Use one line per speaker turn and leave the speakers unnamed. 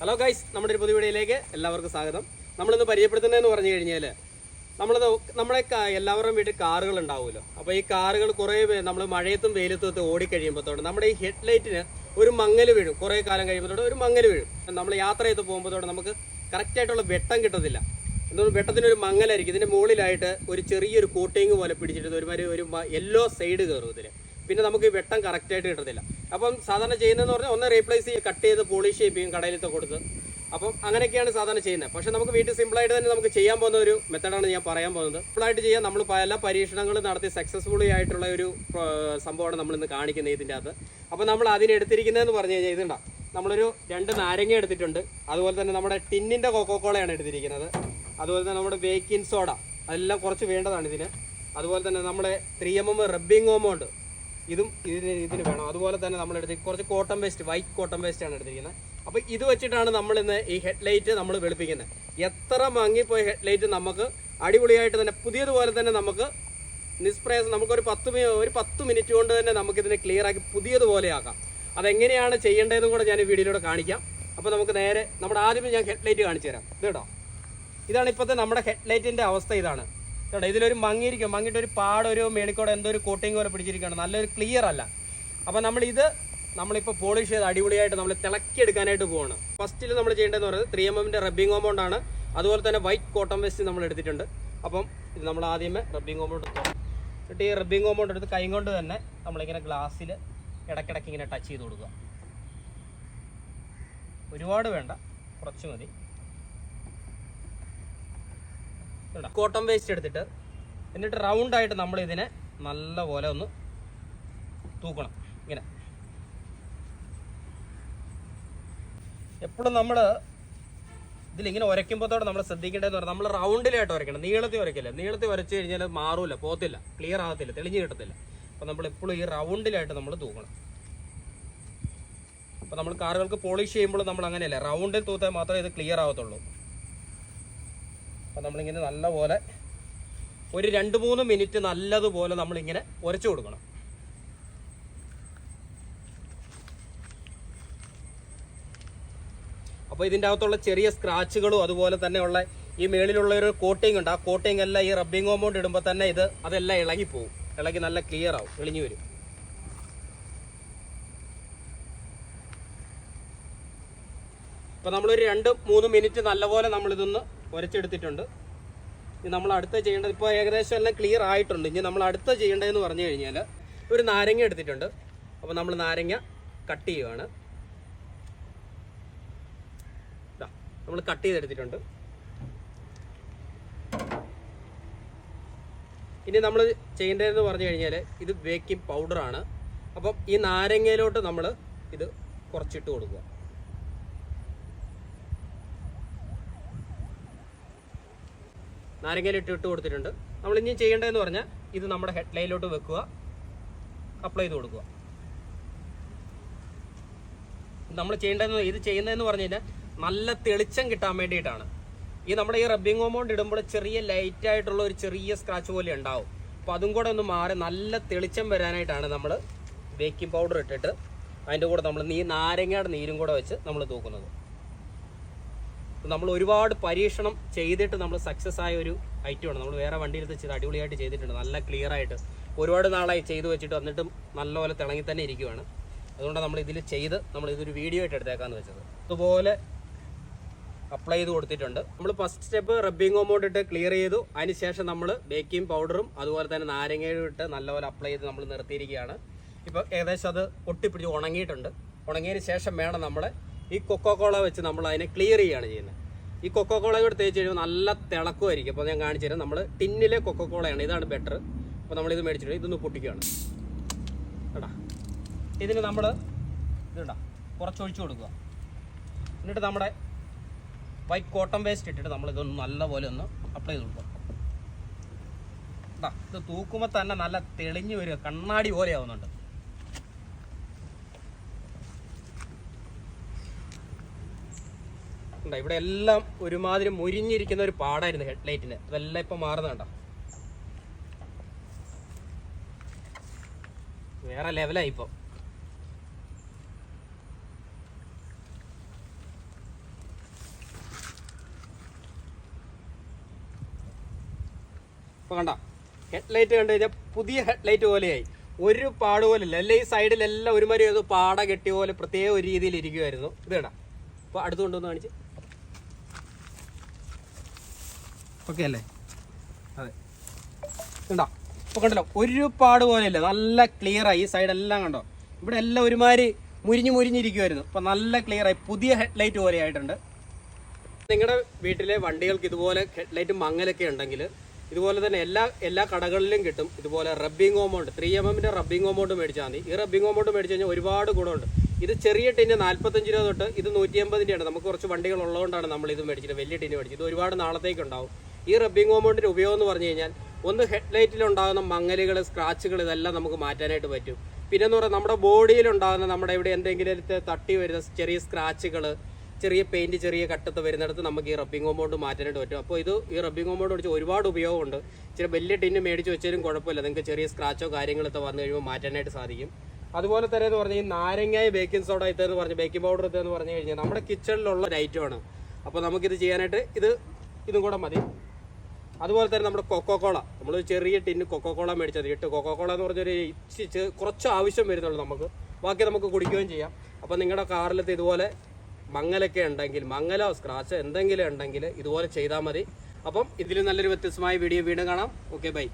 Hello guys നമ്മുടെ ഒരു പുതിയ വീഡിയോയിലേക്ക് എല്ലാവർക്കും സ്വാഗതം. നമ്മളിന്ന് പരിചയപ്പെടുത്തുന്നതെന്ന് പറഞ്ഞു കഴിഞ്ഞാൽ നമ്മൾ നമ്മളെ എല്ലാവരുടെയും വീട്ടിൽ കാറുകൾ ഉണ്ടാവുമല്ലോ. അപ്പോൾ ഈ കാറുകൾ കുറേ നമ്മൾ മഴയത്തും വെയിലത്തും ഒക്കെ ഓടിക്കഴിയുമ്പോഴത്തോടെ നമ്മുടെ ഈ ഹെഡ് ലൈറ്റിന് ഒരു മങ്ങൽ വീഴും. കുറേ കാലം കഴിയുമ്പോഴത്തോടെ ഒരു മങ്ങൽ വീഴും. നമ്മൾ യാത്ര ചെയ്ത് പോകുമ്പോഴത്തോടെ നമുക്ക് കറക്റ്റായിട്ടുള്ള വെട്ടം കിട്ടത്തില്ല. എന്തുകൊണ്ട് വെട്ടത്തിനൊരു മങ്ങലായിരിക്കും. ഇതിന്റെ മുകളിലായിട്ട് ഒരു ചെറിയൊരു കോട്ടിങ് പോലെ പിടിച്ചിട്ട് ഒരുമാതിരി ഒരു യെല്ലോ സൈഡ് കയറും ഇതിൽ പിന്നെ നമുക്ക് ഈ വെട്ടം കറക്റ്റായിട്ട് കിട്ടത്തില്ല. അപ്പം സാധാരണ ചെയ്യുന്നതെന്ന് പറഞ്ഞാൽ ഒന്ന് റീപ്ലേസ് ചെയ്യുക കട്ട് ചെയ്ത് പോളിഷ് ചെയ്യിപ്പിക്കും കടയിലത്തെ കൊടുത്ത്. അപ്പം അങ്ങനെയൊക്കെയാണ് സാധാരണ ചെയ്യുന്നത്. പക്ഷേ നമുക്ക് വീട്ടിൽ സിമ്പിളായിട്ട് തന്നെ നമുക്ക് ചെയ്യാൻ പോകുന്ന ഒരു മെത്തഡാണ് ഞാൻ പറയാൻ പോകുന്നത്. സിമ്പിളായിട്ട് ചെയ്യാൻ നമ്മൾ പല പരീക്ഷണങ്ങളും നടത്തി സക്സസ്ഫുള്ളി ആയിട്ടുള്ള ഒരു സംഭവമാണ് നമ്മൾ ഇന്ന് കാണിക്കുന്നത് ഇതിന്റെ അകത്ത്. അപ്പോൾ നമ്മൾ അതിനെടുത്തിരിക്കുന്നതെന്ന് പറഞ്ഞു കഴിഞ്ഞാൽ ഇതുണ്ടാ നമ്മളൊരു രണ്ട് നാരങ്ങ എടുത്തിട്ടുണ്ട്. അതുപോലെ തന്നെ നമ്മുടെ ടിന്നിന്റെ കോളയാണ് എടുത്തിരിക്കുന്നത്. അതുപോലെ തന്നെ നമ്മുടെ ബേക്കിംഗ് സോഡ അതെല്ലാം കുറച്ച് വേണ്ടതാണ് ഇതിന്. അതുപോലെ തന്നെ നമ്മുടെ ത്രീ എം എം റബ്ബിംഗ് ഓമോ ഉണ്ട്. ഇതും ഇതിന് ഇതിന് വേണം. അതുപോലെ തന്നെ നമ്മൾ എടുത്ത് കുറച്ച് cotton waste white cotton waste ആണ് എടുത്തിരിക്കുന്നത്. അപ്പോൾ ഇത് വെച്ചിട്ടാണ് നമ്മൾ ഇന്ന് ഈ ഹെഡ്ലൈറ്റ് നമ്മൾ വെളുപ്പിക്കുന്നത്. എത്ര മങ്ങിപ്പോയ ഹെഡ്ലൈറ്റ് നമുക്ക് അടിപൊളിയായിട്ട് തന്നെ പുതിയതുപോലെ തന്നെ നമുക്ക് നിസ്പ്രയാസം നമുക്കൊരു പത്ത് ഒരു പത്ത് മിനിറ്റ് കൊണ്ട് തന്നെ നമുക്കിതിനെ ക്ലിയർ ആക്കി പുതിയതുപോലെ ആക്കാം. അതെങ്ങനെയാണ് ചെയ്യേണ്ടതെന്നും കൂടെ ഞാൻ ഈ വീഡിയോയിലൂടെ കാണിക്കാം. അപ്പോൾ നമുക്ക് നേരെ നമ്മുടെ ആദ്യമേ ഞാൻ ഹെഡ്ലൈറ്റ് കാണിച്ചു തരാം. ഇത് ഇതാണ് ഇപ്പോഴത്തെ നമ്മുടെ ഹെഡ്ലൈറ്റിന്റെ അവസ്ഥ ഇതാണ്. കേട്ടോ ഇതിലൊരു മങ്ങിയിരിക്കും. മങ്ങിയിട്ട് ഒരു പാടൊരു ഒരു മേളിക്കോടെ എന്തോ ഒരു കോട്ടിങ് പോലെ പിടിച്ചിരിക്കുകയാണ്. നല്ലൊരു ക്ലിയർ അല്ല. അപ്പോൾ നമ്മളിത് നമ്മളിപ്പോൾ പോളിഷ് ചെയ്ത് അടിപൊളിയായിട്ട് നമ്മൾ തിളക്കിയെടുക്കാനായിട്ട് പോവാണ്. ഫസ്റ്റിൽ നമ്മൾ ചെയ്യേണ്ടതെന്ന് പറയുന്നത് ത്രീ എം എമ്മിന്റെ റബ്ബിംഗ് കോമ്പൗണ്ട് ആണ്. അതുപോലെ തന്നെ വൈറ്റ് കോട്ടൺ വെസ്റ്റ് നമ്മൾ എടുത്തിട്ടുണ്ട്. അപ്പം ഇത് നമ്മൾ ആദ്യമേ റബ്ബിംഗ് കോമ്പൗണ്ട് എന്നിട്ട് ഈ റബ്ബിംഗ് കോമ്പൗണ്ട് എടുത്ത് കൈ കൊണ്ട് തന്നെ നമ്മളിങ്ങനെ ഗ്ലാസ്സിൽ ഇടയ്ക്കിടയ്ക്ക് ഇങ്ങനെ ടച്ച് ചെയ്ത് കൊടുക്കുക. ഒരുപാട് വേണ്ട. കുറച്ച് മതി. കോട്ടൺ വേസ്റ്റ് എടുത്തിട്ട് എന്നിട്ട് റൗണ്ടായിട്ട് നമ്മൾ ഇതിനെ നല്ലപോലെ ഒന്ന് തൂക്കണം. ഇങ്ങനെ. എപ്പോഴും നമ്മൾ ഇതിലിങ്ങനെ ഉരയ്ക്കുമ്പോഴത്തോടെ നമ്മൾ ശ്രദ്ധിക്കേണ്ടതെന്ന് പറഞ്ഞാൽ നമ്മൾ റൗണ്ടിലായിട്ട് ഉരയ്ക്കണം നീളത്തിൽ ഉരയ്ക്കില്ല നീളത്തിൽ ഉരച്ചു കഴിഞ്ഞാൽ മാറൂല പോത്തില്ല ക്ലിയർ ആകത്തില്ല തെളിഞ്ഞ് കിട്ടത്തില്ല. അപ്പോൾ നമ്മൾ എപ്പോഴും ഈ റൗണ്ടിലായിട്ട് നമ്മൾ തൂക്കണം. അപ്പോൾ നമ്മൾ കാറുകൾക്ക് പോളിഷ് ചെയ്യുമ്പോൾ നമ്മൾ അങ്ങനെയല്ല? റൗണ്ടിൽ തൂത്താൽ മാത്രമേ ഇത് ക്ലിയർ ആവത്തുള്ളൂ അപ്പോൾ നമ്മളിങ്ങനെ നല്ലപോലെ ഒരു രണ്ട് മൂന്ന് മിനിറ്റ് നല്ലതുപോലെ നമ്മളിങ്ങനെ ഉരച്ചു കൊടുക്കണം. അപ്പോൾ ഇതിന്റെ അകത്തുള്ള ചെറിയ സ്ക്രാച്ചുകളും അതുപോലെ തന്നെയുള്ള ഈ മേളിലുള്ള ഒരു കോട്ടിംഗ് ഉണ്ട്. ആ കോട്ടിംഗ് എല്ലാം ഈ റബ്ബിംഗ് കോമ്പൗണ്ട് ഇടുമ്പോൾ തന്നെ ഇത് അതെല്ലാം ഇളങ്ങി പോകും ഇളകി നല്ല ക്ലിയർ ആവും. എളിഞ്ഞു വരും. അപ്പോൾ നമ്മളൊരു രണ്ട് മൂന്ന് മിനിറ്റ് നല്ലപോലെ നമ്മളിതൊന്ന് ഉരച്ചെടുത്തിട്ടുണ്ട് ഇനി നമ്മൾ അടുത്ത ചെയ്യേണ്ടത് ഇപ്പോൾ ഏകദേശം എല്ലാം ക്ലിയർ ആയിട്ടുണ്ട്. ഇനി നമ്മൾ അടുത്ത ചെയ്യേണ്ടതെന്ന് പറഞ്ഞു കഴിഞ്ഞാൽ ഒരു നാരങ്ങ എടുത്തിട്ടുണ്ട്. അപ്പോൾ നമ്മൾ നാരങ്ങ കട്ട് ചെയ്യുവാണ്. നമ്മൾ കട്ട് ചെയ്തെടുത്തിട്ടുണ്ട്. ഇനി നമ്മൾ ചെയ്യേണ്ടതെന്ന് പറഞ്ഞു കഴിഞ്ഞാൽ ഇത് ബേക്കിംഗ് പൗഡറാണ് അപ്പം ഈ നാരങ്ങയിലോട്ട് നമ്മൾ ഇത് കുറച്ചിട്ട് കൊടുക്കുക. നാരങ്ങയിൽ ഇട്ട് ഇട്ട് കൊടുത്തിട്ടുണ്ട്. നമ്മൾ ഇനി ചെയ്യേണ്ടതെന്ന് പറഞ്ഞാൽ ഇത് നമ്മുടെ ഹെഡ്ലൈനിലോട്ട് വെക്കുക. അപ്ലൈ ചെയ്ത് കൊടുക്കുക. നമ്മൾ ചെയ്യേണ്ടതെന്ന് ഇത് ചെയ്യുന്നതെന്ന് പറഞ്ഞു കഴിഞ്ഞാൽ നല്ല തെളിച്ചം കിട്ടാൻ വേണ്ടിയിട്ടാണ്. ഈ നമ്മുടെ ഈ റബ്ബിംഗ് കോമ്പൗണ്ട് ഇടുമ്പോൾ ചെറിയ ലൈറ്റ് ആയിട്ടുള്ള ഒരു ചെറിയ സ്ക്രാച്ച് പോലെ ഉണ്ടാവും. അപ്പോൾ അതും കൂടെ ഒന്ന് മാറി നല്ല തെളിച്ചം വരാനായിട്ടാണ് നമ്മൾ ബേക്കിംഗ് പൗഡർ ഇട്ടിട്ട് അതിന്റെ കൂടെ നമ്മൾ നീ നാരങ്ങയുടെ നീരും കൂടെ വെച്ച് നമ്മൾ തൂക്കുന്നത്. നമ്മൾ ഒരുപാട് പരീക്ഷണം ചെയ്തിട്ട് നമ്മൾ സക്സസ് ആയ ഒരു ഐറ്റമാണ് നമ്മൾ വേറെ വണ്ടിയിൽ ചെയ്ത് അടിപൊളിയായിട്ട് ചെയ്തിട്ടുണ്ട്. നല്ല ക്ലിയർ ആയിട്ട് ഒരുപാട് നാളായി ചെയ്തു വെച്ചിട്ട് വന്നിട്ടും നല്ലപോലെ തിളങ്ങി തന്നെ ഇരിക്കുവാണ്. അതുകൊണ്ട് നമ്മൾ ഇതിൽ ചെയ്ത് നമ്മൾ ഇതൊരു വീഡിയോ ആയിട്ട് എടുത്തേക്കാന്ന് വെച്ചത്. അതുപോലെ അപ്ലൈ ചെയ്ത് കൊടുത്തിട്ടുണ്ട്. നമ്മൾ ഫസ്റ്റ് സ്റ്റെപ്പ് റബ്ബിംഗ് കോമ്പൗണ്ട് ഇട്ട് ക്ലിയർ ചെയ്തു. അതിനുശേഷം നമ്മൾ ബേക്കിംഗ് പൗഡറും അതുപോലെ തന്നെ നാരങ്ങയും ഇട്ട് നല്ലപോലെ അപ്ലൈ ചെയ്ത് നമ്മൾ നിർത്തിയിരിക്കുകയാണ്. ഇപ്പോൾ ഏകദേശം അത് ഒട്ടിപ്പിടിച്ച് ഉണങ്ങിയിട്ടുണ്ട്. ഉണങ്ങിയതിന് ശേഷം വേണം നമ്മൾ ഈ കൊക്കോക്കോള വെച്ച് നമ്മൾ അതിനെ ക്ലിയർ ചെയ്യുകയാണ് ചെയ്യുന്നത്. ഈ കൊക്കോക്കോള കൂടെ തേച്ച് കഴിയുമ്പോൾ നല്ല തിളക്കുമായിരിക്കും. അപ്പോൾ ഞാൻ കാണിച്ചു തരാം. നമ്മൾ ടിന്നിലെ കൊക്കോക്കോളയാണ് ഇതാണ് ബെറ്റർ അപ്പോൾ നമ്മളിത് മേടിച്ചിട്ട് ഇതൊന്ന് പൊട്ടിക്കുകയാണ്. കേട്ടാ ഇതിന് നമ്മൾ ഇതുണ്ടാ കുറച്ച് ഒഴിച്ചു കൊടുക്കുക. എന്നിട്ട് നമ്മുടെ വൈറ്റ് കോട്ടൺ വേസ്റ്റ് ഇട്ടിട്ട് നമ്മൾ ഇതൊന്ന് നല്ലപോലെ ഒന്ന് അപ്ലൈ ചെയ്ത് കൊടുക്കുക. കേട്ടാ ഇത് തൂക്കുമ്പോൾ തന്നെ നല്ല തെളിഞ്ഞു വരിക. കണ്ണാടി പോലെ ആവുന്നുണ്ട്. കണ്ടോ ഇവിടെ എല്ലാം ഒരുമാതിരി മുരിഞ്ഞിരിക്കുന്ന ഒരു പാടായിരുന്നു ഹെഡ് ലൈറ്റിന് അതെല്ലാം ഇപ്പൊ മാറുന്ന കണ്ടോ? വേറെ ലെവലായി ഇപ്പൊ. കണ്ട? ഹെഡ് ലൈറ്റ് കണ്ടു കഴിഞ്ഞാൽ പുതിയ ഹെഡ് ലൈറ്റ് പോലെയായി. ഒരു പാട് പോലെ അല്ല ഈ സൈഡിലെല്ലാം ഒരുമാതിരി പാട കെട്ടിയ പോലെ പ്രത്യേക ഒരു രീതിയിൽ ഇരിക്കുമായിരുന്നു ഇത് കേടാ അപ്പൊ അടുത്ത് കൊണ്ടുവന്ന് കാണിച്ച്. ഓക്കെ അല്ലേ? അതെ. ഉണ്ടോ ഇപ്പോൾ കണ്ടല്ലോ ഒരുപാട് പോലെയല്ല? നല്ല ക്ലിയറായി ഈ സൈഡെല്ലാം കണ്ടോ? ഇവിടെ എല്ലാം ഒരുമാതിരി മുരിഞ്ഞ് മുരിഞ്ഞിരിക്കുമായിരുന്നു അപ്പോൾ നല്ല ക്ലിയറായി പുതിയ ഹെഡ്ലൈറ്റ് പോലെ ആയിട്ടുണ്ട്. നിങ്ങളുടെ വീട്ടിലെ വണ്ടികൾക്ക് ഇതുപോലെ ഹെഡ്ലൈറ്റ് മങ്ങലൊക്കെ ഉണ്ടെങ്കിൽ ഇതുപോലെ തന്നെ എല്ലാ എല്ലാ കടകളിലും കിട്ടും. ഇതുപോലെ റബ്ബിംഗ് കോമ്പൗണ്ട് ത്രീ എം എമ്മിന്റെ റബ്ബിംഗ് കോമ്പൗണ്ട് മേടിച്ചാൽ മതി. ഈ റബ്ബിംഗ് കോമ്പൗണ്ട് മേടിച്ച് കഴിഞ്ഞാൽ ഒരുപാട് ഗുണമുണ്ട്. ഇത് ചെറിയ ടിന് നാൽപ്പത്തഞ്ച് രൂപ തൊട്ട് ഇത് നൂറ്റി എൺപതിന്റെയാണ് നമുക്ക് കുറച്ച് വണ്ടികൾ ഉള്ളതുകൊണ്ടാണ് നമ്മൾ ഇത് മേടിച്ചത് വലിയ ടിന് മേടിച്ചത്. ഇത് ഒരുപാട് നാളത്തേക്ക് ഉണ്ടാവും. ഈ റബ്ബിംഗ് കോമ്പൗണ്ടിന്റെ ഉപയോഗം എന്ന് പറഞ്ഞു കഴിഞ്ഞാൽ ഒന്ന് ഹെഡ്ലൈറ്റിൽ ഉണ്ടാകുന്ന മങ്ങലുകൾ സ്ക്രാച്ചുകൾ ഇതെല്ലാം നമുക്ക് മാറ്റാനായിട്ട് പറ്റും. പിന്നെ എന്ന് പറഞ്ഞാൽ നമ്മുടെ ബോഡിയിൽ ഉണ്ടാകുന്ന നമ്മുടെ ഇവിടെ എന്തെങ്കിലും തട്ടി വരുന്ന ചെറിയ സ്ക്രാച്ചുകൾ ചെറിയ പെയിന്റ് ചെറിയ കട്ടത്ത് വരുന്നിടത്ത് നമുക്ക് ഈ റബ്ബിംഗ് കോമ്പൗണ്ട് മാറ്റാനായിട്ട് പറ്റും. അപ്പോൾ ഇത് ഈ റബ്ബിംഗ് കോമ്പൗണ്ട് വെച്ച് ഒരുപാട് ഉപയോഗമുണ്ട്. ഇച്ചിരി വലിയ ടിന്ന് മേടിച്ച് വെച്ചാലും കുഴപ്പമില്ല. നിങ്ങൾക്ക് ചെറിയ സ്ക്രാച്ചോ കാര്യങ്ങളൊക്കെ വന്നു കഴിയുമ്പോൾ മാറ്റാനായിട്ട് സാധിക്കും. അതുപോലെ തന്നെ എന്ന് പറഞ്ഞാൽ ഈ നാരങ്ങായ ബേക്കിംഗ് സോഡ ഇതെന്ന് പറഞ്ഞ് ബേക്കിംഗ് പൗഡർ ഇതെന്ന് പറഞ്ഞു കഴിഞ്ഞാൽ നമ്മുടെ കിച്ചണിലുള്ള ഒരു ഐറ്റമാണ് അപ്പോൾ നമുക്കിത് ചെയ്യാനായിട്ട് ഇത് ഇതും കൂടെ മതി. അതുപോലെ തന്നെ നമ്മുടെ കൊക്കോക്കോള നമ്മൾ ചെറിയ ടിന്ന് കൊക്കോക്കോള മേടിച്ചത് ഇട്ട് കൊക്കോക്കോള എന്ന് പറഞ്ഞൊരു ഇച്ചിച്ച് കുറച്ച് ആവശ്യം വരുന്നുള്ളൂ നമുക്ക്. ബാക്കി നമുക്ക് കുടിക്കുകയും ചെയ്യാം. അപ്പോൾ നിങ്ങളുടെ കാറിലത്തെ ഇതുപോലെ മങ്ങലൊക്കെ ഉണ്ടെങ്കിൽ മങ്ങലോ സ്ക്രാച്ചോ എന്തെങ്കിലും ഉണ്ടെങ്കിൽ ഇതുപോലെ ചെയ്താൽ മതി. അപ്പം ഇതിൽ നല്ലൊരു വ്യത്യസ്തമായ വീഡിയോ വീണ്ടും കാണാം. Okay bye